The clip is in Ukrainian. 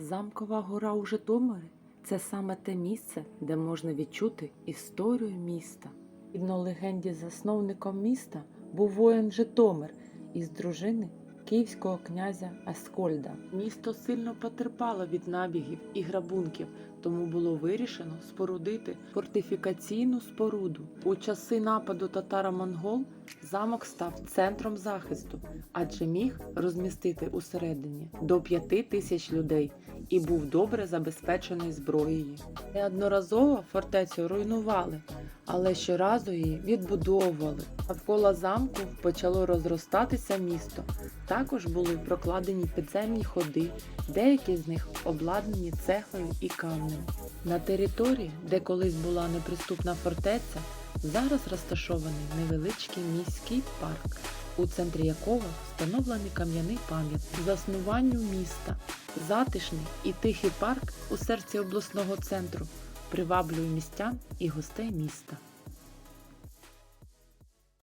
Замкова гора у Житомирі це саме те місце, де можна відчути історію міста. Відно легенді засновником міста був воїн Житомир із дружини київського князя Аскольда. Місто сильно потерпало від набігів і грабунків, тому було вирішено спорудити фортифікаційну споруду. У часи нападу татаро-монгол замок став центром захисту, адже міг розмістити усередині до п'яти тисяч людей і був добре забезпечений зброєю. Неодноразово фортецю руйнували, але щоразу її відбудовували. Навколо замку почало розростатися місто. Також були прокладені підземні ходи, деякі з них обладнані цеглою і камнем. На території, де колись була неприступна фортеця, зараз розташований невеличкий міський парк, у центрі якого встановлений кам'яний пам'ятник заснуванню міста. Затишний і тихий парк у серці обласного центру приваблює містян і гостей міста.